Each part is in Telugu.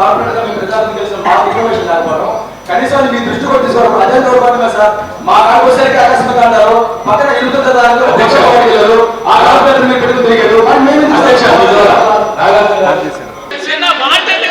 కాన్ఫిడెంట్గా మీ ప్రజలకు తెలిసిన మాకు ఇన్ఫర్మేషన్ లేకపోవడం. కనీసం మీ దృష్టి కూడా తీసుకోవడం అదే దౌర్భాగ్యమే సార్. మా కాడికి వచ్చేసరికి ఆకస్మిక అంటారు పక్కన అధ్యక్ష వాడిగారు ఆ కార్పొరేటర్ మీరు పెట్టుకు తిరిగారు? చిన్న మాటలుగా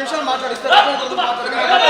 నిమిషాలు మాట్లాడిస్తారు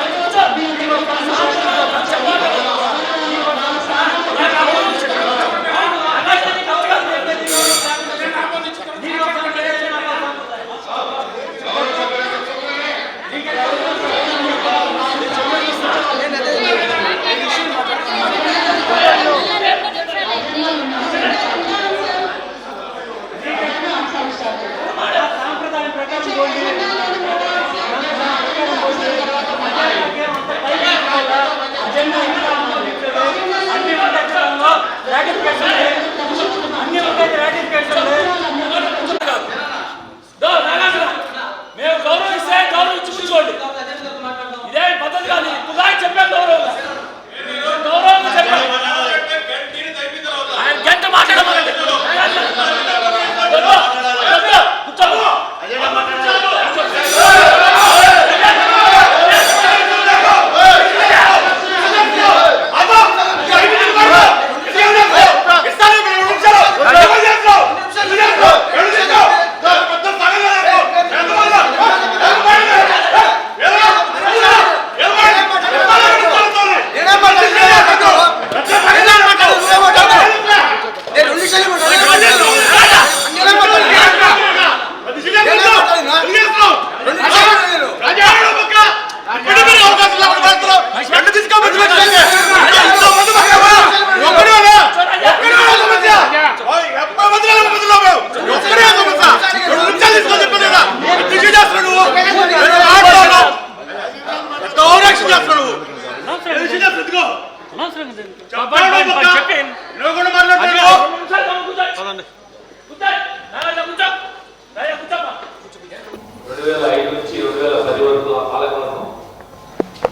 రెండు వేల ఐదు నుంచి రెండు వేల పది వరకు ఆ పాలకవర్గం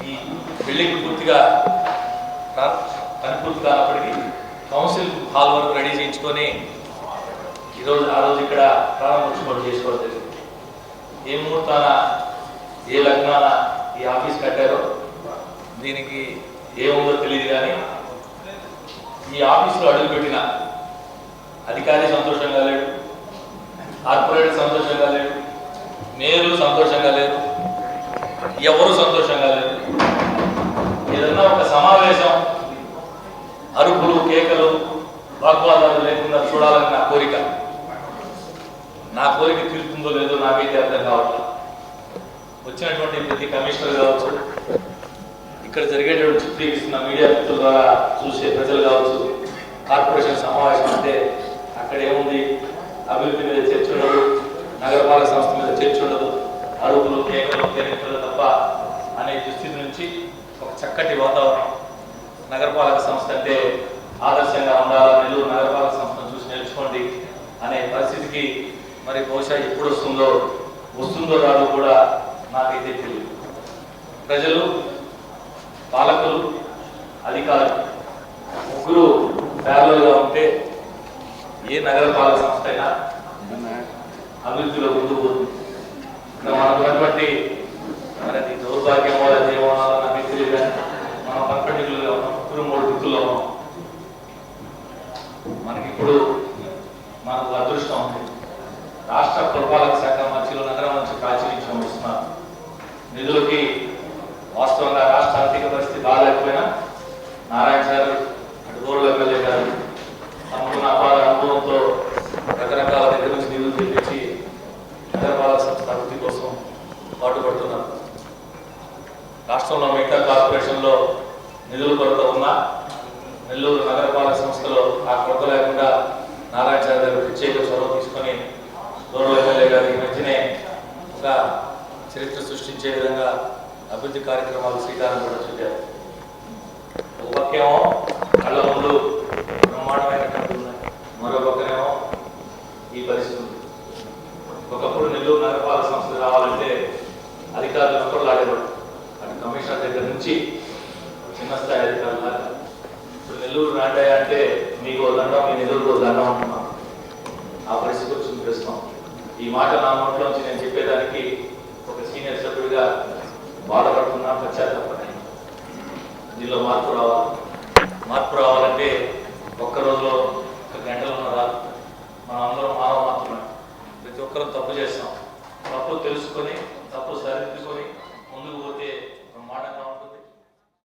ఈ బిల్డింగ్ పూర్తిగా కా- పని పూర్తి కానప్పటికీ కౌన్సిల్ హాల్ వరకు రెడీ చేయించుకొని ఈరోజు ఆ రోజు ఇక్కడ ప్రారంభోత్సవాలు చేసుకోవడం జరిగింది. ఏ ముహూర్తాన ఏ లగ్నాన ఈ ఆఫీస్ కట్టారో దీనికి ఏముందో తెలియదు కానీ ఈ ఆఫీస్లో అడుగుపెట్టిన అధికారి సంతోషంగా లేడు సంతోషంగా లేడు మీరు సంతోషంగా లేరు. ఎవరు సంతోషంగా లేరు? ఏదన్నా ఒక సమావేశం అరుపులు కేకలు వాగ్వాదాలు లేకుండా చూడాలని నా కోరిక. నా కోరిక తీరుతుందో లేదో నాకైతే అర్థం కావట్లేదు. వచ్చినటువంటి ప్రతి కమిషనర్ కావచ్చు ఇక్కడ జరిగేటువంటి చిత్రీకరిస్తున్న మీడియా మిత్రుల ద్వారా చూసే ప్రజలు కావచ్చు కార్పొరేషన్ సమావేశం అంటే అక్కడ ఏముంది అభివృద్ధి మీద చర్చ నగరపాలక సంస్థ మీద చర్చ ఉండదు. అడుగులు కేకలు కేరింతలు తప్ప అనే దుస్థితి నుంచి ఒక చక్కటి వాతావరణం నగరపాలక సంస్థ అంటే ఆదర్శంగా ఉండాలి? నెల్లూరు నగరపాలక సంస్థను చూసి నేర్చుకోండి అనే పరిస్థితికి మరి బహుశా ఎప్పుడు వస్తుందో వస్తుందో రాదో కూడా నాకైతే తెలియదు. ప్రజలు పాలకులు అధికారులు ముగ్గురు ప్యారలుగా ఉంటే ఏ నగరపాలక సంస్థ అయినా అభివృద్ధిలో ముందుకు పోతుంది. ఇక్కడ మనకు ఉన్నటువంటి మరి అది దౌర్భాగ్యమో అది నాకు తెలియదు మనం పర్పటికులుగా ఉన్నాం. ముగ్గురు మూడు దిక్కుల్లో ఉన్నాం. మనకి మనకు అదృష్టం ఉంది. రాష్ట్ర పురపాలక శాఖ మంత్రులు నగరం నుంచి ప్రాచుర్యం వస్తున్నారు నిధులకి వాస్తవంగా రాష్ట్ర ఆర్థిక పరిస్థితి బాగాలేకపోయినా నారాయణ సార్ అటు రూరల్ ఎమ్మెల్యే గారు తమకున్న అపార అనుభవంతో రకరకాల దగ్గర నుంచి నిధులు తెప్పించి నగరపాలక సంస్థ అభివృద్ధి కోసం పాటుపడుతున్నారు రాష్ట్రంలో మిగతా కార్పొరేషన్లో నిధుల కొరత ఉన్నా నెల్లూరు నగరపాలక సంస్థలో ఆ కొరత లేకుండా నారాయణ సార్ గారు ప్రత్యేక చొరవ తీసుకొని గౌరవ ఎమ్మెల్యే గారి మధ్యనే ఒక చరిత్ర సృష్టించే విధంగా అభివృద్ధి కార్యక్రమాలు శ్రీకారం కూడా చుట్టారు. ఒక పక్కేమో కళ్ళ ముందు బ్రహ్మాండమైనటువంటి ఉన్నాయి. మరో పక్కనేమో ఈ పరిస్థితి ఒకప్పుడు నెల్లూరు నగరపాలక సంస్థ రావాలంటే అధికారులు ఒకరు ఆడేవాడు అటు కమిషనర్ దగ్గర నుంచి చిన్న స్థాయి అధికారులు ఇప్పుడు నెల్లూరు నాటాయంటే నీకు దండం నేను ఎదురుకో దండం అంటున్నాను ఆ పరిస్థితి వచ్చింది ప్రశ్న ఈ మాట నా నోట్లోంచి నేను చెప్పేదానికి ఒక సీనియర్ సభ్యుడిగా బాధపడుతున్నా పశ్చాత్తాపడి దీనిలో మార్పు రావాలి? మార్పు రావాలంటే ఒక్క రోజులో ఒక గంటలున్నరా మనం అందరం మానవ మాత్రమే. ప్రతి ఒక్కరూ తప్పు చేస్తాం. తప్పు తెలుసుకొని తప్పు సరిదిద్దుకొని